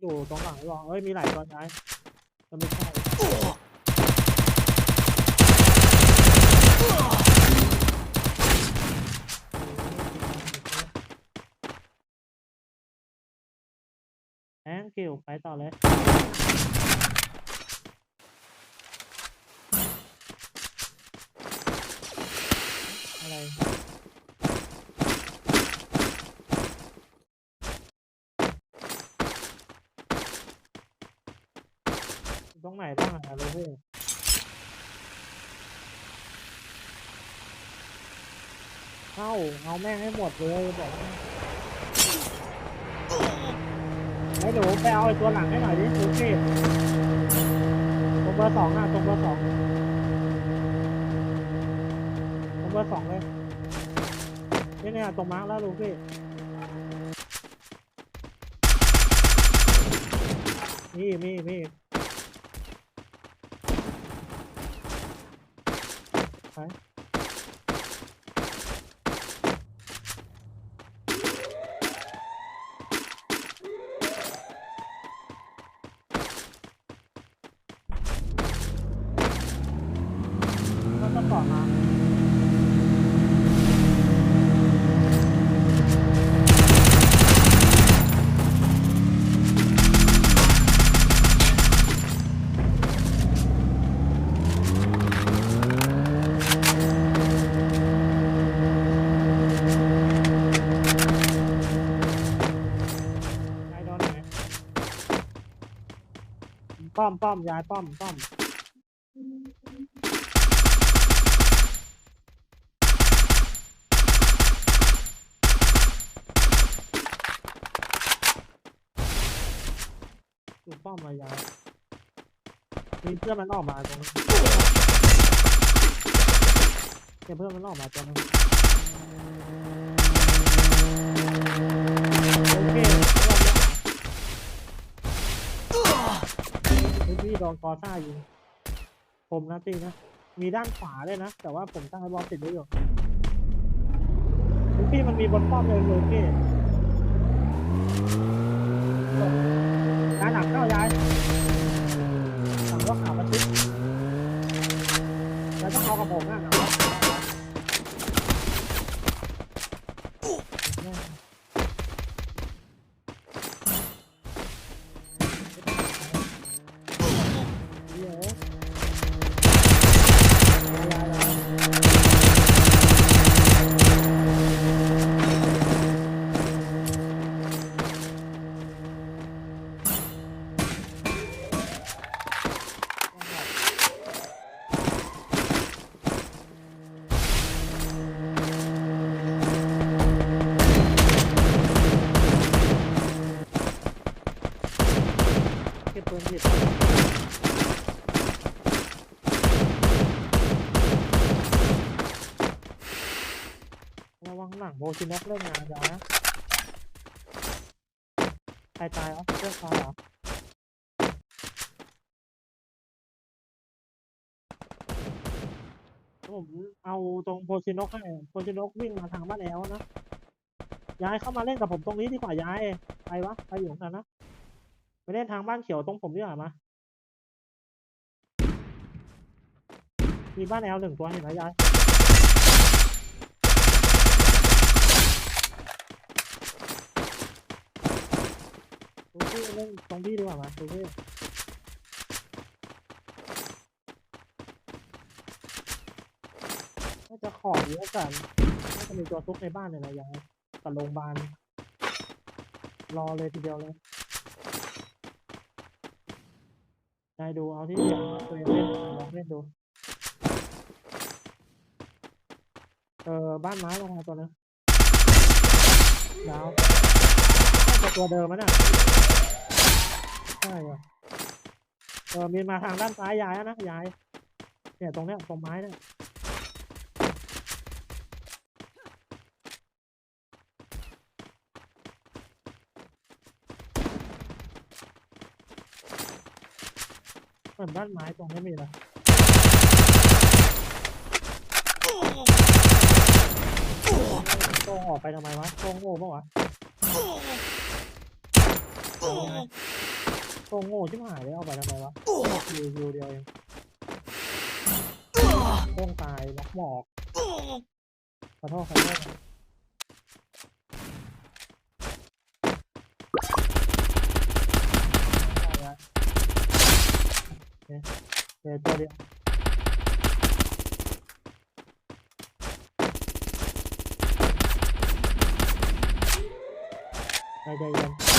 อยู่ตรงหลังหรอกเอ้ยมีหลายตัวย้ายจะไม่ใช่แองกิวไปต่อเลยอะไร ตรงไหนบ้างอะลูกพี่เข้าเอาแม่งให้หมดเลยบอกว่าไอ้หนูไปเอาไอ้ตัวหลังให้หน่อยดิลูกพี่ตรงเบอร์สองอะตรงเบอร์สองตรงเบอร์สองเลยนี่เนี่ยตรงมาร์กแล้วลูกพี่มีมีมี ก็ ป้อมป้อมย้ายป้อมป้อมถูกป้อมมายาวมีเพื่อนมันออกมาตรงนั้เนี่ยเพื่อนมันออกมาตรงนั้นโอเคพื้ นกอซ่ายิงผมนะตีนะ มีด้านขวาเลยนะ แต่ว่าผมตั้งไอ้บอลติดไว้อยู่พี่มันมีบนป้อมเลยเลยพี่ย้ายหลังเข้าย้ายหลังก็ขาประชิดแล้วต้องเอากับผมนะ โบชินกเล่นงานจ้านะใครตายเหรอเพื่อนเขาเหรอผมเอาตรงโพชินกให้โพชินกวิ่งมาทางบ้านแอลนะย้ายเข้ามาเล่นกับผมตรงนี้ดีกว่าย้ายไปวะไปอยู่ตรงนั้นนะไปเล่นทางบ้านเขียวตรงผมดีกว่ามามีบ้านแอลหนึ่งตัวเห็นไหมยาย พี่เล่นตรงพี่ดีกว่ามาดูพี่น่าจะขอบเยอะกันน่าจะมีตัวทุกในบ้านเนี่ยนะยายกับโรงพยาบาล รอเลยทีเดียวเลยได้ดูเอาที่เดียวตัวเองเล่นลองเล่นดู เออบ้านไม้ลงมาตัวนึงดาว น่าจะตัวเดิมมั้ยน่ะใช่เหรอเออมีมาทางด้านซ้ายย้ายแล้วนะย้ายเนี่ยตรงเนี้ยตรงไม้เนี่ยเหมือนบ้านไม้ตรงนี้มีนะโต้งออกไปทำไมวะโต้งโง่ปะวะเอาไง โง่โง่ชิบหายเลยเอาไปทำไมวะอยู่อยู่เดียวเองโต้งตายล็อกหมอกขอโทษขอโทษเคเดี๋ยวตัวเดียวใจเย็น